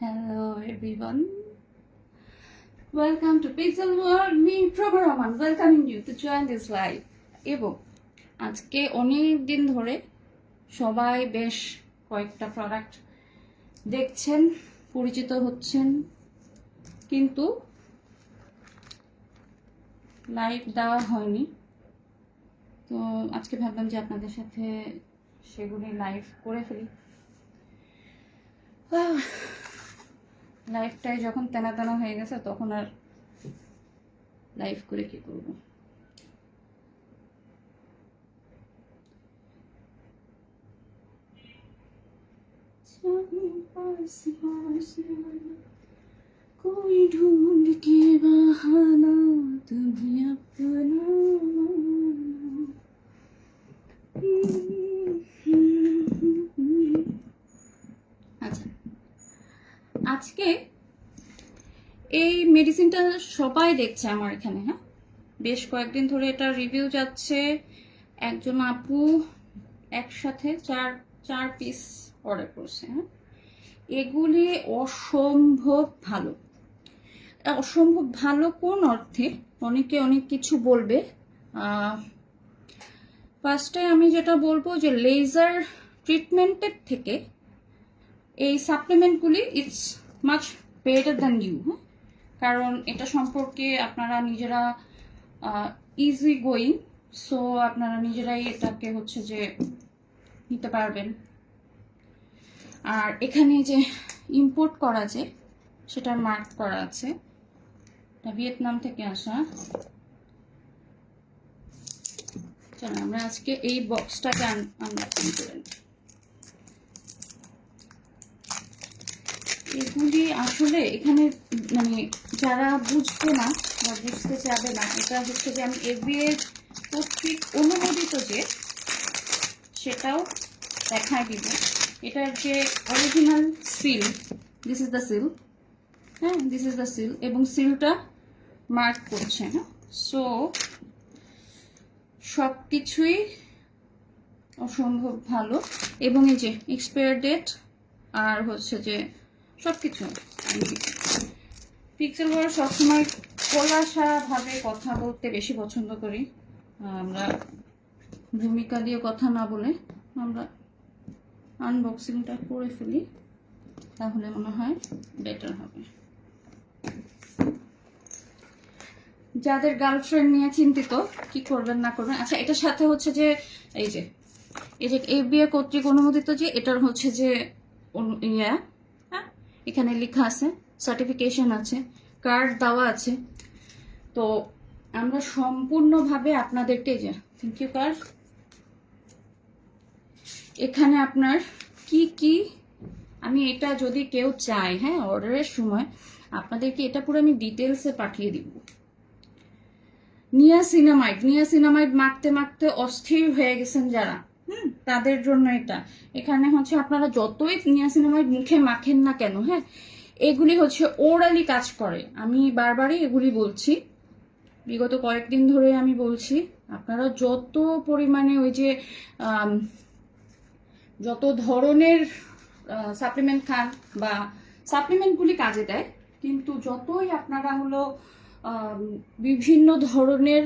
Hello everyone. Welcome to Pixel World. Me, Prabha Rahman, welcoming you to join this live. এবং আজকে অনেক দিন ধরে সবাই বেশ কয়েকটা প্রোডাক্ট দেখছেন পরিচিত হচ্ছেন কিন্তু লাইভ দেওয়া হয়নি তো আজকে ভাবলাম যে আপনাদের সাথে সেগুলি লাইভ করে ফেলি লাইফটাই যখন তেনা তেনা হয়ে গেছে তখন আর লাইভ করে কি করব कोई ढूंढ के बहाना तुम्हें अपना আজকে এই মেডিসিনটা সবাই দেখছে আমার এখানে হ্যাঁ? বেশ কয়েকদিন ধরে এটা রিভিউ যাচ্ছে। একজন আপু একসাথে চার চার পিস অর্ডার করছে হ্যাঁ? এগুলি অসম্ভব ভালো। অসম্ভব ভালো কোন অর্থে? অনেকে অনেক কিছু বলবে। ফার্স্টে আমি যেটা বলব যে লেজার ট্রিটমেন্টের থেকে এই সাপ্লিমেন্টগুলি it's much better than you কারণ এটা সম্পর্কে আপনারা নিজেরা ইজি গোয়িং সো আপনারা নিজেরাই এটাকে হচ্ছে যে নিতে পারবেন। আর এখানে যে ইম্পোর্ট করা যে, সেটার মার্ক করা আছে। ভিয়েতনাম থেকে আসা। চলো আমরা আজকে এই বক্সটাকে আনবক্সিং করে এগুলি আসলে এখানে মানে যারা বুঝবে না বা বুঝতে চাবে না, এটা হচ্ছে যে আমি এফবিএ কর্তৃক অনুমোদিত যে, সেটাও দেখায় দিব। এটার যে original seal this is the seal হ্যাঁ দিস ইজ দ্য সিল এবং সিলটা মার্ক করছে হ্যাঁ। সো সব কিছুই অসম্ভব ভালো। এবং এই যে এক্সপায়ার ডেট আর হচ্ছে যে সব কিছু পিক্সেল সবসময় খোলাসাভাবে কথা বলতে বেশি পছন্দ করি। আমরা ভূমিকা দিয়ে কথা না বলে আমরা আনবক্সিংটা করে ফেলি, তাহলে মনে হয় বেটার হবে। যাদের গার্লফ্রেন্ড নিয়ে চিন্তিত, কি করবেন না করবেন? আচ্ছা এটার সাথে হচ্ছে যে, এই যে এই যে এফবিআই কর্তৃক অনুমোদিত যে, এটার হচ্ছে যে ইয়া এখানে লেখা আছে সার্টিফিকেশন আছে কার্ড দেওয়া আছে। তো আমরা সম্পূর্ণভাবে আপনাদেরকে যে থ্যাংক ইউ কার্ড এখানে আপনার কি কি, আমি এটা যদি কেউ চায় হ্যাঁ অর্ডারের সময়, আপনাদেরকে এটা পুরো আমি ডিটেলসে পাঠিয়ে দিব। নিয়া সিনেমাইড নিয়া সিনেমাইড মাখতে মাখতে অস্থির হয়ে গেছেন যারা। হুম, তাদের জন্য এটা। এখানে হচ্ছে আপনারা যতই নিয়া সিনেমাইড মুখে মাখেন না কেন হ্যাঁ এগুলি হচ্ছে ওরালি কাজ করে। আমি বারবারই এগুলি বলছি। বিগত কয়েকদিন ধরে আমি বলছি, আপনারা যত পরিমাণে ওই যে যত ধরনের সাপ্লিমেন্ট খান বা সাপ্লিমেন্টগুলি কাজে দেয়, কিন্তু যতই আপনারা হলো বিভিন্ন ধরনের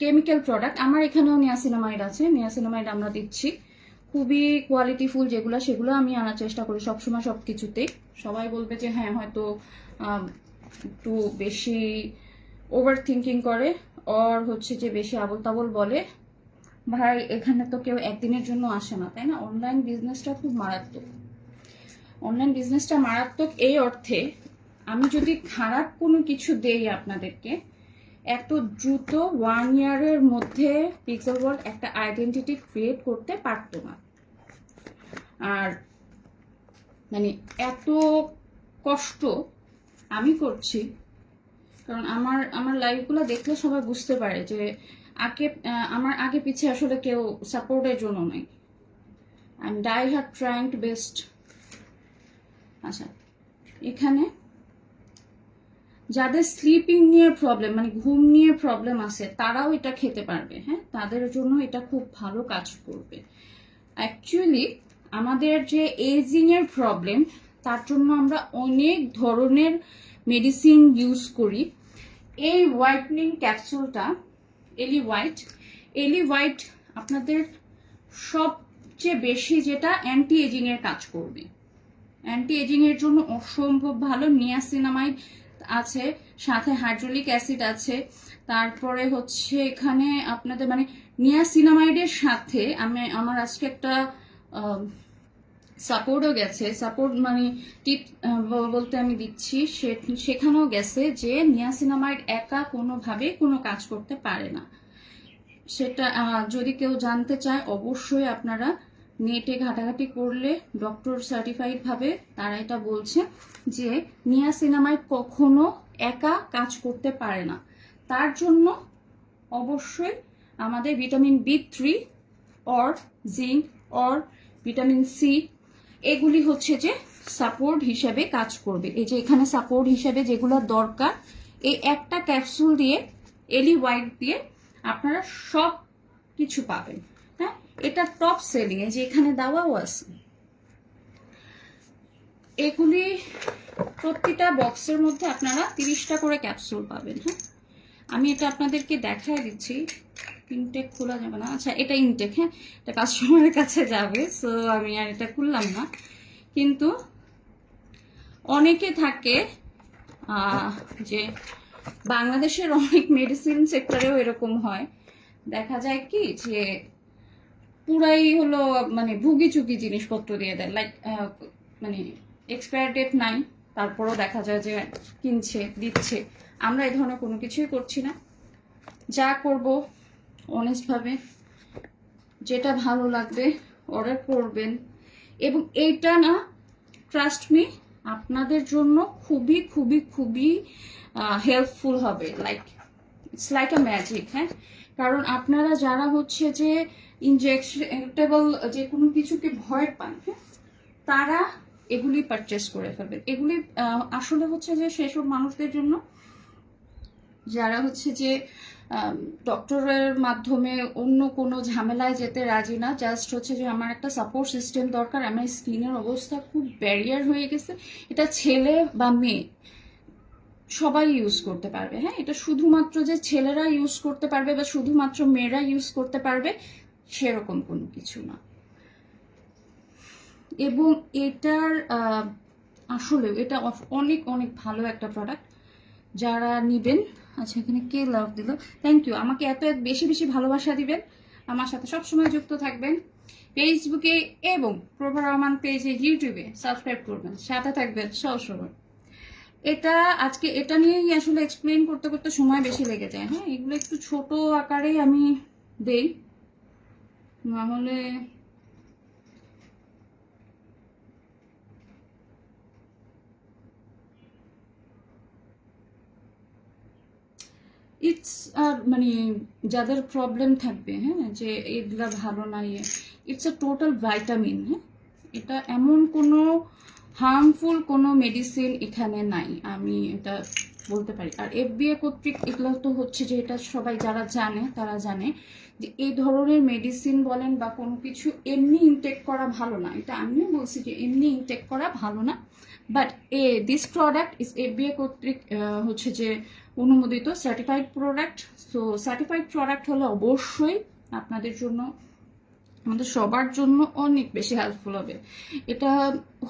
কেমিক্যাল প্রোডাক্ট আমার এখানেও নিয়াসিনামাইড আছে। নিয়াসিনামাইড আমরা দিচ্ছি। খুবই কোয়ালিটিফুল যেগুলো, সেগুলো আমি আনার চেষ্টা করি সবসময় সব কিছুতেই সবাই বলবে যে হ্যাঁ হয়তো একটু বেশি ওভার থিঙ্কিং করে অর হচ্ছে যে বেশি আবল তাবল বলে। ভাই, এখানে তো কেউ একদিনের জন্য আসে না, তাই না? অনলাইন বিজনেসটা খুব মারাত্মক। অনলাইন বিজনেসটা মারাত্মক এই অর্থে আমি যদি খারাপ কোনো কিছু দেই আপনাদেরকে এত দ্রুত ওয়ান ইয়ারের মধ্যে পিক্সেল ওয়ার্ল্ড একটা আইডেন্টিটি ক্রিয়েট করতে পারতো না। আর মানে এত কষ্ট আমি করছি, কারণ আমার আমার লাইফগুলো দেখলে সবাই বুঝতে পারে যে আগে আমার আগে পিছিয়ে আসলে কেউ সাপোর্টের জন্য নেই। I am die hard trying to best আচ্ছা এখানে যাদের স্লিপিং নিয়ে প্রবলেম মানে ঘুম নিয়ে প্রবলেম আছে, তারাও এটা খেতে পারবে হ্যাঁ? তাদের জন্য এটা খুব ভালো কাজ করবে। অ্যাকচুয়ালি আমাদের যে এজিং এর প্রবলেম তার জন্য আমরা অনেক ধরনের মেডিসিন ইউজ করি। এই হোয়াইটনিং ক্যাপসুলটা এলি হোয়াইট এলি হোয়াইট আপনাদের সবচেয়ে বেশি যেটা অ্যান্টি এজিং এর কাজ করবে। অ্যান্টি এজিং এর জন্য অসম্ভব ভালো নিয়াসিনামাইড আছে, সাথে হাইড্রোলিক অ্যাসিড আছে। তারপরে হচ্ছে এখানে আপনাদের মানে নিয়াসিনামাইডের সাথে আমি, আমার আজকে একটা সাপোর্টও গেছে। সাপোর্ট মানে টিপ বলতে আমি দিচ্ছি সেখানেও গেছে যে নিয়াসিনামাইড একা কোনোভাবে কোনো কাজ করতে পারে না। সেটা যদি কেউ জানতে চায়, অবশ্যই আপনারা নেটে ঘাটাঘাটি করলে ডক্টর সার্টিফাইড ভাবে তারা এটা বলছে যে নিয়াসিনামাইড কখনো একা কাজ করতে পারে না। তার জন্য অবশ্যই আমাদের vitamin B three or zinc or vitamin C এগুলি হচ্ছে যে সাপোর্ট হিসেবে কাজ করবে। এই যে এখানে সাপোর্ট হিসেবে যেগুলো দরকার, এই একটা ক্যাপসুল দিয়ে, এলি হোয়াইট দিয়ে আপনারা সব কিছু পাবেন। এটা টপ সেলিং যে এখানে দেওয়াও আছে। এগুলি প্রতিটা বক্সের মধ্যে আপনারা তিরিশটা করে ক্যাপসুল পাবেন হ্যাঁ? আমি এটা আপনাদেরকে দেখাই দিচ্ছি। ইনটেক খোলা যাবে না। আচ্ছা এটা ইনটেক হ্যাঁ? এটা কাস্টমারের কাছে যাবে সো আমি আর এটা খুললাম না। কিন্তু অনেকে থাকে যে বাংলাদেশের অনেক মেডিসিন সেক্টরেও এরকম হয়। দেখা যায় কি, যে পুরাই হলো মানে ভুগি চুকি জিনিসপত্র দিয়ে দেয়। লাইক মানে এক্সপায়ার ডেট নাই, তারপরও দেখা যায় যে কিনছে, দিচ্ছে। আমরা এই ধরনের কোনো কিছুই করছি না। যা করব অনেস্টভাবে যেটা ভালো লাগবে অর্ডার করবেন। এবং এইটা না ট্রাস্ট মি আপনাদের জন্য খুবই খুবই খুবই হেল্পফুল হবে। Like it's like a magic হ্যাঁ? কারণ আপনারা যারা হচ্ছে যে ইনজেক্টেবল যে কোনো কিছুকে ভয় পান হ্যাঁ তারা এগুলি পারচেস করে ফেলবেন। এগুলি আসলে হচ্ছে যে সেসব মানুষদের জন্য যারা হচ্ছে যে ডক্টরের মাধ্যমে অন্য কোনো ঝামেলায় যেতে রাজি না জাস্ট হচ্ছে যে আমার একটা সাপোর্ট সিস্টেম দরকার, আমার স্কিনের অবস্থা খুব ব্যারিয়ার হয়ে গেছে। এটা ছেলে বা মেয়ে সবাই ইউজ করতে পারবে। হ্যাঁ এটা শুধুমাত্র যে ছেলেরা ইউজ করতে পারবে বা শুধুমাত্র মেয়েরা ইউজ করতে পারবে, সেরকম কোনো কিছু না। এবং এটার আসলেও এটা অনেক অনেক ভালো একটা প্রোডাক্ট যারা নিবেন আচ্ছা এখানে কে লাভ দিল? থ্যাংক ইউ আমাকে এত এত বেশি বেশি ভালোবাসা দিবেন। আমার সাথে সবসময় যুক্ত থাকবেন। ফেসবুকে এবং প্রভা রহমান পেজে ইউটিউবে সাবস্ক্রাইব করবেন। সাথে থাকবেন সবসময়। এটা আজকে, এটা নিয়েই আসলে এক্সপ্লেন করতে করতে সময় বেশি লেগে যায়। হ্যাঁ এগুলো একটু ছোট আকারেই আমি দেই। নাহলে ইটস আর মানে যাদের প্রবলেম থাকবে হ্যাঁ যে এগুলা ভালো না ইয়ে ইটস আ টোটাল ভাইটামিন হ্যাঁ। এটা এমন কোনো হার্মফুল কোনো মেডিসিন এখানে নাই। আমি এটা বলতে পারি। আর এফবিএ কর্তৃক এগুলো তো হচ্ছে যে এটা সবাই যারা জানে, তারা জানে যে এই ধরনের মেডিসিন বলেন বা কোনো কিছু এমনি ইনটেক করা ভালো না। এটা আমিও বলছি যে এমনি ইনটেক করা ভালো না। But uh this product is FBA কর্তৃক হচ্ছে যে অনুমোদিত certified product so certified product হলে অবশ্যই আপনাদের জন্য, আমাদের সবার জন্য অনেক বেশি হেল্পফুল হবে। এটা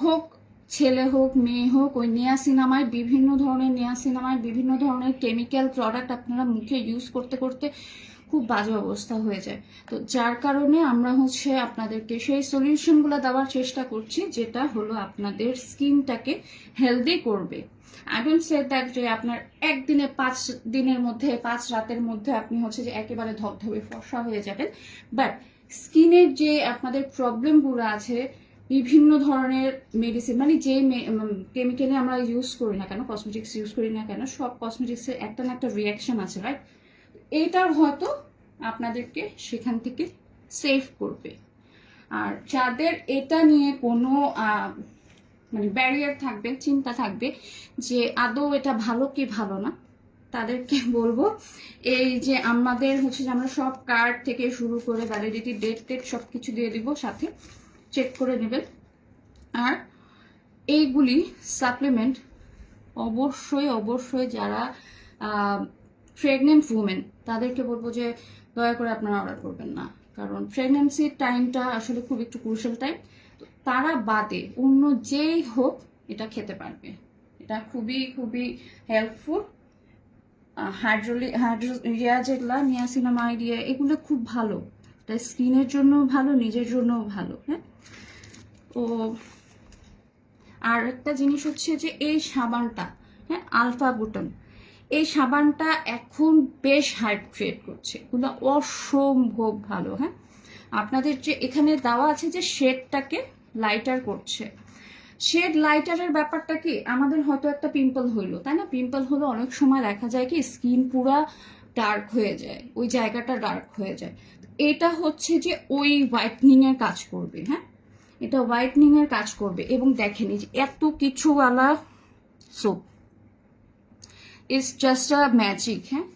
হোক ছেলে হোক, মেয়ে হোক, ওই নিয়াসিনামাইড বিভিন্ন ধরনের নিয়াসিনামাইড বিভিন্ন ধরনের কেমিক্যাল প্রোডাক্ট আপনারা মুখে ইউজ করতে করতে খুব বাজে অবস্থা হয়ে যায়। তো যার কারণে আমরা হচ্ছে আপনাদেরকে সেই সলিউশনগুলো দেওয়ার চেষ্টা করছি, যেটা হলো আপনাদের স্কিনটাকে হেলদি করবে। আই ডোন্ট সে দ্যাট যে আপনার একদিনে পাঁচ দিনের মধ্যে, পাঁচ রাতের মধ্যে আপনি হচ্ছে যে একেবারে ধবধবে ফর্সা হয়ে যাবেন। বাট স্কিনের যে আপনাদের প্রবলেমগুলো আছে বিভিন্ন ধরনের মেডিসিন মানে যে কেমিক্যালে আমরা ইউজ করি না কেন কসমেটিক্স ইউজ করি না কেন, সব কসমেটিক্সের একটা না একটা রিয়াকশন আছে রাইট এইটার হয়তো আপনাদেরকে সেখান থেকে সেভ করবে। আর যাদের এটা নিয়ে কোনো মানে ব্যারিয়ার থাকবে, চিন্তা থাকবে যে আদৌ এটা ভালো কি ভালো না, তাদেরকে বলব, এই যে আমাদের হচ্ছে যে আমরা সব কার্ড থেকে শুরু করে ভ্যালিডিটি ডেট টেট সব কিছু দিয়ে দিব সাথে। চেক করে নেবেন। আর এইগুলি সাপ্লিমেন্ট অবশ্যই অবশ্যই যারা প্রেগনেন্ট উমেন তাদেরকে বলব যে দয়া করে আপনারা অর্ডার করবেন না। কারণ প্রেগনেন্সির টাইমটা আসলে খুব একটু ক্রুশাল টাইম তারা বাদে অন্য যেই হোক এটা খেতে পারবে। এটা খুবই খুবই হেল্পফুল হাইড্রোলি হাইড্রো ইয়া যেগুলা নিয়াসিনামাইড ইয়ে এগুলো খুব ভালো। এটা স্কিনের জন্য ভালো, নিজের জন্যও ভালো হ্যাঁ? ও আর একটা জিনিস হচ্ছে যে এই সাবানটা হ্যাঁ আলফা বুটন এই সাবানটা এখন বেশ হাইপ ক্রিয়েট করছে। এগুলো অসম্ভব ভালো হ্যাঁ। আপনাদের যে এখানে দেওয়া আছে যে শেডটাকে লাইটার করছে। শেড লাইটারের ব্যাপারটা কি? আমাদের হয়তো একটা পিম্পল হইল, তাই না? পিম্পল হলে অনেক সময় দেখা যায় কি স্কিন পুরা ডার্ক হয়ে যায়, ওই জায়গাটা ডার্ক হয়ে যায়। এটা হচ্ছে যে ওই হোয়াইটনিং এর কাজ করবে হ্যাঁ। এটা হোয়াইটনিং এর কাজ করবে। এবং দেখেন যে এত কিছুওয়ালা soap it's just a magic হ্যাঁ?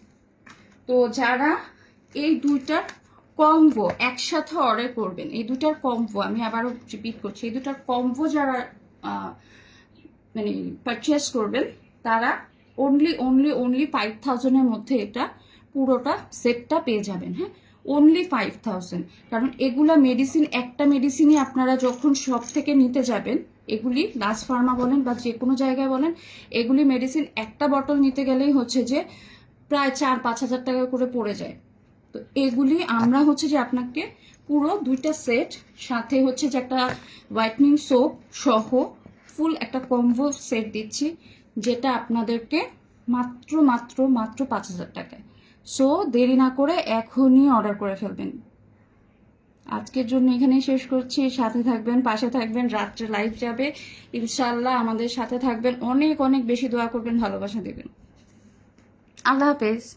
তো যারা এই দুইটার কম্বো একসাথে অর্ডার করবেন, এই দুটার কম্বো আমি আবারও রিপিট করছি, এই দুটার কম্বো যারা মানে পারচেস করবেন, তারা অনলি অনলি অনলি ফাইভ থাউজেন্ডের মধ্যে এটা পুরোটা সেটটা পেয়ে যাবেন হ্যাঁ? অনলি ফাইভ থাউজেন্ড কারণ এগুলা মেডিসিন একটা মেডিসিনই আপনারা যখন সব থেকে নিতে যাবেন, এগুলি লাস ফার্মা বলেন বা যে কোনো জায়গায় বলেন, এগুলি মেডিসিন একটা বটল নিতে গেলেই হচ্ছে যে প্রায় চার, পাঁচ হাজার টাকা করে পড়ে যায়। তো এগুলি আমরা হচ্ছে যে আপনাকে পুরো দুইটা সেট সাথে হচ্ছে যে একটা হোয়াইটনিং সোপ সহ ফুল একটা কম্বো সেট দিচ্ছি, যেটা আপনাদেরকে মাত্র মাত্র মাত্র পাঁচ হাজার টাকায়। সো দেরি না করে এখনই অর্ডার করে ফেলবেন। আজকের জন্য এখানেই শেষ করছি। সাথে থাকবেন, পাশে থাকবেন, রাত্রে লাইভ যাবে। ইনশাল্লাহ আমাদের সাথে থাকবেন। অনেক অনেক বেশি দোয়া করবেন, ভালোবাসা দেবেন। আল্লাহ হাফেজ।